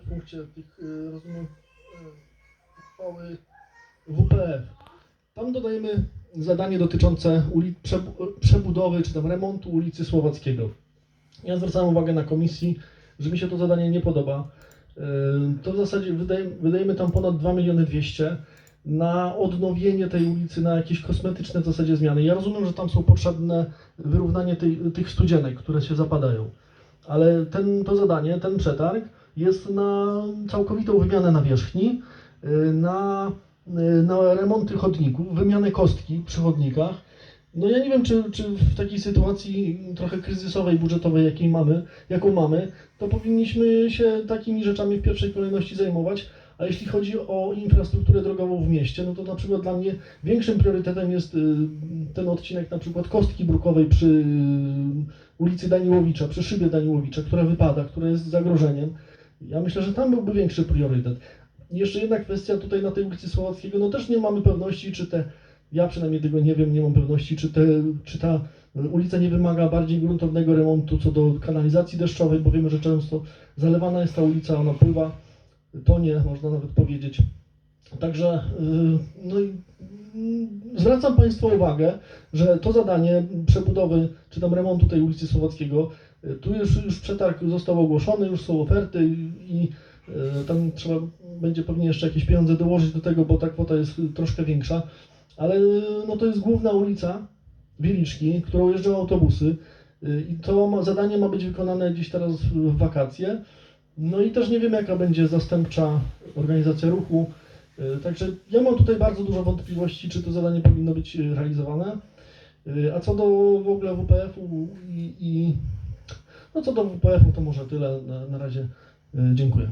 w punkcie tych, y, rozumiem, y, uchwały WPF. Tam dodajemy zadanie dotyczące przebudowy czy tam remontu ulicy Słowackiego. Ja zwracałem uwagę na komisji, że mi się to zadanie nie podoba. Y, To w zasadzie wydaje, wydajemy tam ponad 2 miliony 200 na odnowienie tej ulicy, na jakieś kosmetyczne w zasadzie zmiany. Ja rozumiem, że tam są potrzebne wyrównanie tej, tych studzienek, które się zapadają. Ale ten, to zadanie, ten przetarg jest na całkowitą wymianę nawierzchni, y, na, y, na remonty chodników, wymianę kostki przy chodnikach. No ja nie wiem, czy, czy w takiej sytuacji trochę kryzysowej, budżetowej, jakiej mamy, jaką mamy, to powinniśmy się takimi rzeczami w pierwszej kolejności zajmować. A jeśli chodzi o infrastrukturę drogową w mieście, no to na przykład dla mnie większym priorytetem jest y, ten odcinek na przykład kostki brukowej przy ulicy Daniłowicza, przy szybie Daniłowicza, która wypada, która jest zagrożeniem. Ja myślę, że tam byłby większy priorytet. Jeszcze jedna kwestia tutaj na tej ulicy Słowackiego, no też nie mamy pewności, czy te, ja przynajmniej tego nie wiem, nie mam pewności, czy, te, czy ta ulica nie wymaga bardziej gruntownego remontu co do kanalizacji deszczowej, bo wiemy, że często zalewana jest ta ulica, ona pływa, tonie, można nawet powiedzieć. Także yy, no i zwracam Państwa uwagę, że to zadanie przebudowy czy tam remontu tej ulicy Słowackiego, y, tu już, już przetarg został ogłoszony, już są oferty i, y, tam trzeba będzie pewnie jeszcze jakieś pieniądze dołożyć do tego, bo ta kwota jest troszkę większa, ale y, no to jest główna ulica Wieliczki, którą jeżdżą autobusy i to ma, zadanie ma być wykonane gdzieś teraz w wakacje. No i też nie wiem, jaka będzie zastępcza organizacja ruchu. Y, Także ja mam tutaj bardzo dużo wątpliwości, czy to zadanie powinno być y, realizowane. Y, A co do w ogóle WPF-u i, i no co do WPF-u, to może tyle. Na, na razie dziękuję.